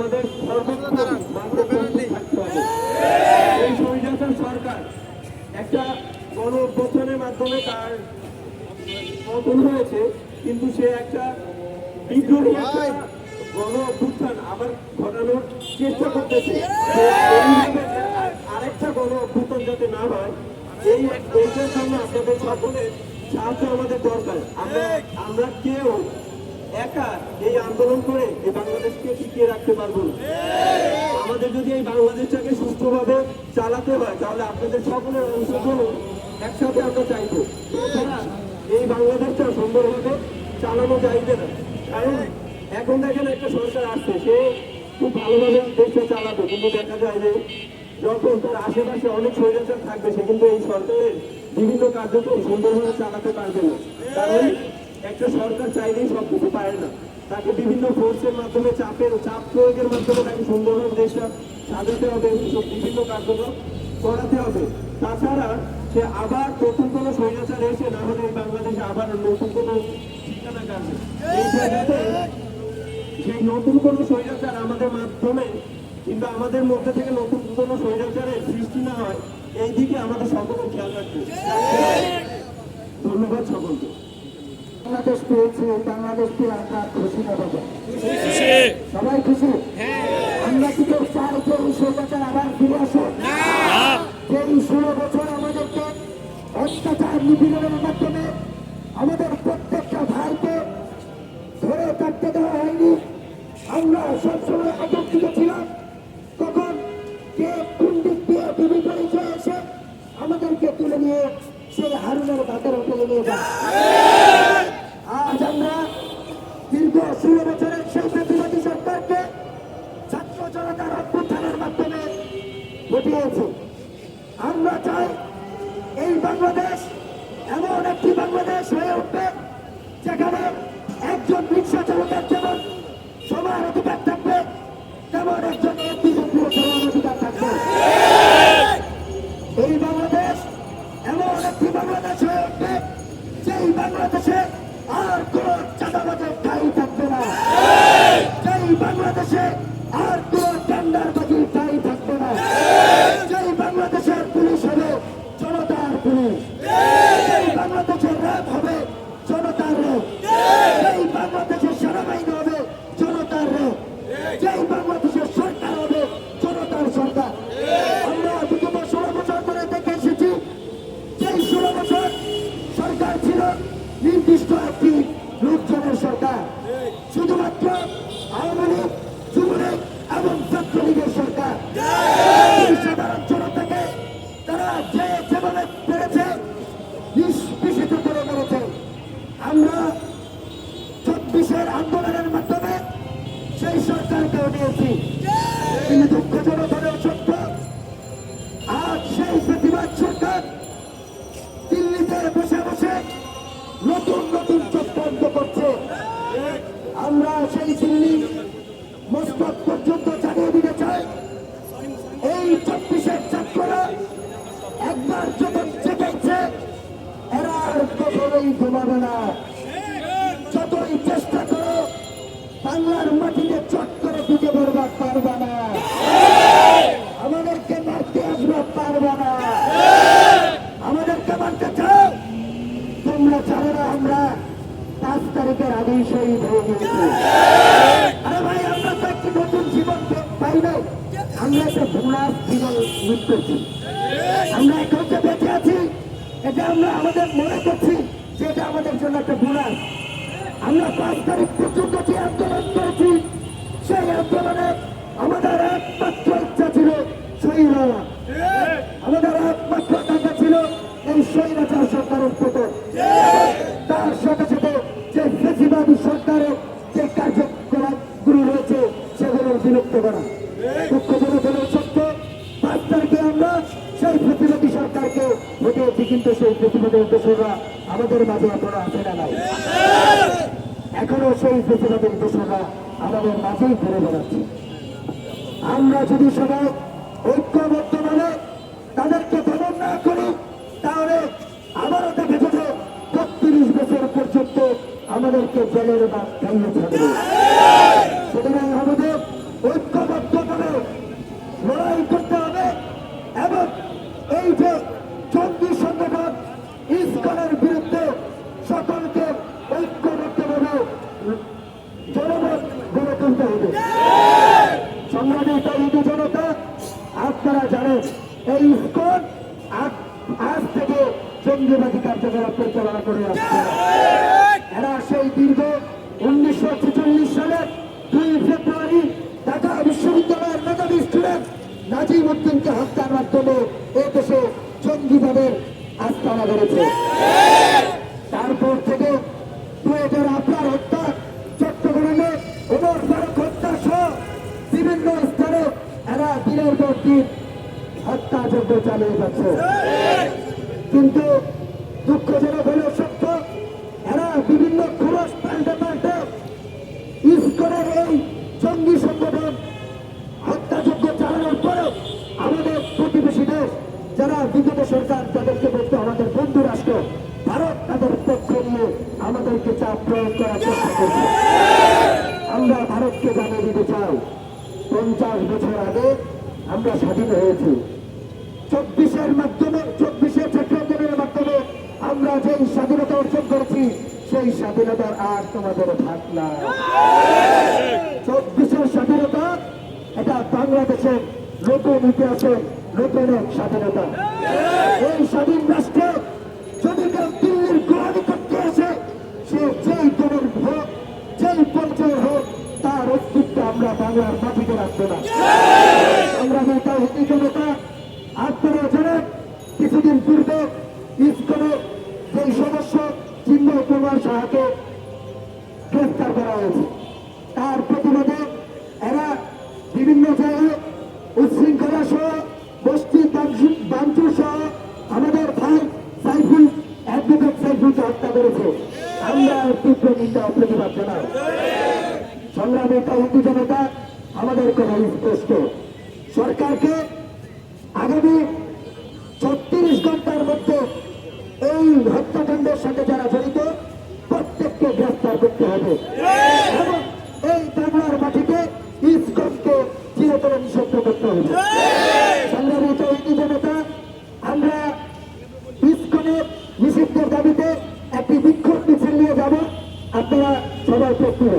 আমাদের সর্বোচ্চ এই স্বৈরাচার সরকার একটা গণ অভ্যুত্থানের মাধ্যমে তার পতন হয়েছে কিন্তু সে একটা বিদ্রোহী একটা গণ অভ্যুত্থান আবার ঘটানোর চেষ্টা করতেছে। আর- আরেকটা গণ অভ্যুত্থান যাতে না হয় এই এইটার জন্য আপনাদের সকলের সাহায্য আমাদের দরকার। আমরা আমরা কেউ একা এই আন্দোলন করে এই বাংলাদেশকে টিকিয়ে রাখতে পারব আমাদের যদি এই বাংলাদেশটাকে সুস্থভাবে চালাতে হয়, তাহলে আপনাদের সকলের অংশগ্রহণ একসাথে আমরা চাইব। এছাড়া এই বাংলাদেশটা সুন্দরভাবে চালানো যাইবে না। কারণ এখন দেখেন একটা সরকার আসছে, সে খুব ভালোভাবে দেশটা চালাবে, কিন্তু দেখা যায় যে যখন তার আশেপাশে অনেক স্বৈরাচার থাকবে, সে কিন্তু এই সরকারের বিভিন্ন কার্যক্রম সুন্দরভাবে চালাতে পারবে না। কারণ একটা সরকার চাইলেই সব কিছু পারে না। তাকে বিভিন্ন ফোর্সের মাধ্যমে চাপের, চাপ প্রয়োগের মাধ্যমে তাকে সুন্দরভাবে দেশটা সাজাতে হবে এইসব বিভিন্ন কার্যক্রম করাতে হবে। তাছাড়া সে আবার নতুন কোনো স্বৈরাচার এসে না হলে এই বাংলাদেশে আবার নতুন কোনো ঠিকানা সেই নতুন কোনো স্বৈরাচার আমাদের মাধ্যমে কিংবা আমাদের মধ্যে থেকে নতুন কোনো স্বৈরাচারের সৃষ্টি না হয়, এই দিকে আমাদের সকলের খেয়াল রাখতে ধন্যবাদ সকলকে। বাংলাদেশ পেয়েছি এই বাংলাদেশ পেয়ে আমরা খুশি না বাবা সবাই খুশি? আমরা কি কেউ চাই যে এই আবার ফিরে আসো যে এই ষোলো বছর আমাদেরকে অত্যাচার নিপীড়নের মাধ্যমে আমাদের প্রত্যেকটা ভাইকে ধরে কাটতে দেওয়া হয়নি। আমরা সবসময় আতঙ্কিত ছিলাম। তখন কে কোন দিক দিয়ে পরিচয় এসে আমাদেরকে তুলে নিয়ে সেই হারুনের ঘাটের হোটেলে নিয়ে যায় আজ আমরা দীর্ঘ ষোলো বছরের সেই প্রতিবাদী সরকারকে ছাত্র জনতার অভ্যুত্থানের মাধ্যমে ঘটিয়েছে। আমরা চাই এই বাংলাদেশ এমন একটি বাংলাদেশ হয়ে উঠবে যেখানে একজন রিক্সা চালকের যেমন সমান অধিকার থাকবে, তেমন একজন এমপি মন্ত্রীর অধিকার থাকবে। এই বাংলাদেশ এমন একটি বাংলাদেশ হয়ে উঠবে যেই বাংলাদেশে আর কোন চাঁদাবাজের যেই বাংলাদেশে আর কোন টেন্ডারবাজির ঠাই থাকবে না। যেই বাংলাদেশের পুলিশ হবে, জনতার পুলিশ। যেই বাংলাদেশের র্যাব হবে, জনতার র্যাব। যেই বাংলাদেশের সেনাবাহিনী হবে, জনতার র্যাব। যেই বাংলাদেশের সরকার হবে, জনতার সরকার। আমরা বিগত ষোলো বছর ধরে দেখে এসেছি, যেই ষোলো বছর সরকার ছিল, নির্দিষ্ট একটি লোকজনের সরকার। শুধুমাত্র নতুন চক্রান্ত করছে। আমরা সেই দিল্লি মস্তক পর্যন্ত জানিয়ে দিতে চাই, এই চব্বিশের ছাত্ররা একবার যখন চেপেছে এরা আর কখনোই ঘুমাবে না। পাঁচ আগেই শহীদ হয়ে আছি, এটা আমরা আমাদের মনে করছি যে আমাদের জন্য একটা ভুলার আমরা পাঁচ তারিখ পর্যন্ত যে সেই আন্দোলনে আমাদের একমাত্র ইচ্ছা ছিল শহীদ হওয়া। আমাদের একমাত্র সরকারকে ভোটেছি কিন্তু সেই প্রতিবাদী উদ্দেশ্যরা আমাদের মাঝে এখনও আসে না নাই। এখনও সেই প্রতিবাদী উদ্দেশ্যরা আমাদের মাঝেই ঘুরে বেড়াচ্ছে। আমরা যদি সবাই ঐক্যবদ্ধভাবে তাদেরকে দমন না করি, তাহলে আবারও দেখা যাবে বত্রিশ বছর পর্যন্ত আমাদেরকে জেলের বাদ খাইয়ে থাকবে সুতরাং আমাদের ঐক্যবদ্ধভাবে লড়াই করতে হবে এবং এই যে জঙ্গি সংগঠন ইস্কনের বিরুদ্ধে সকলকে ঐক্যবদ্ধভাবে জনমত গড়ে তুলতে হবে সংগ্রামী তৈরি জনতা আপনারা এই ইস্কন আজ- থেকে জঙ্গিবাদী কার্যকলাপ পরিচালনা করে আসছে। এরা সেই দীর্ঘ উনিশশো ছেচল্লিশ সালের দুই ফেব্রুয়ারি ঢাকা বিশ্ববিদ্যালয়ের মেধাবী স্টুডেন্ট নাজিম উদ্দিনকে হত্যার মাধ্যমে এ দেশে জঙ্গিবাদের আস্তানা বেড়েছে তারপর থেকে দুয়েটের আপনার হত্যা চট্টগ্রামে ওমর ফারুক হত্যা সহ বিভিন্ন স্থানে এরা দিনের পর দিন হত্যাযজ্ঞ চালিয়ে যাচ্ছে। কিন্তু দুঃখজনক হলেও সত্য, এরা বিভিন্ন খরচ পাল্টে পাল্টে ইস্কনের এই জঙ্গি সংগঠন হত্যাযজ্ঞ চালানোর পরেও আমাদের প্রতিবেশী দেশ, যারা বিগত সরকার তাদেরকে বলতে আমাদের বন্ধু রাষ্ট্র, ভারত তাদের পক্ষ নিয়ে আমাদেরকে চাপ প্রয়োগ করার চেষ্টা করছে। আমরা ভারতকে জানিয়ে দিতে চাই, পঞ্চাশ বছর আগে আমরা স্বাধীন হয়েছি। চব্বিশের মাধ্যমে, চব্বিশে সেপ্টেম্বরের মাধ্যমে আমরা যেই স্বাধীনতা অর্জন করেছি, সেই স্বাধীনতার আর তোমাদের ভাগ না। চব্বিশের স্বাধীনতা, এটা বাংলাদেশের নতুন ইতিহাসের নতুন এক স্বাধীনতা। এই স্বাধীন রাষ্ট্রে যদি কেউ দিল্লির গোলামি করতে আসে, সে যেই দলের হোক, যেই পর্যায়ের হোক, তার অস্তিত্ব আমরা বাংলার মাটিতে রাখব না। আমরা নেতা হতি জনতা আপনারা জানেন কিছুদিন পূর্বে যেই সদস্য চিন্ময় কুমার সাহাকে গ্রেফতার করা হয়েছে। তার প্রতিবাদে এরা বিভিন্ন জায়গায় উচ্ছৃঙ্খলা সহ সহ আমাদের ভাই সাইফুল অ্যাডভোকেট সাইফুলকে হত্যা করেছে। আমরা তীব্র নিন্দা প্রতিবাদ জানাই। তহতি জনতা আমাদের কথা স্পষ্ট। সরকারকে আগামী ছত্রিশ ঘণ্টার মধ্যে এই হত্যাকাণ্ডের সাথে যারা জড়িত, প্রত্যেককে গ্রেফতার করতে হবে। এবং এই বাংলার মাটিতে ইসকনকে চিরতরে নিষিদ্ধ করতে হবে। সংগ্রামিত হিন্দু জনতা, আমরা ইসকনের নিষিদ্ধের দাবিতে একটি বিক্ষোভ মিছিল নিয়ে যাব। আপনারা সবাই প্রস্তুত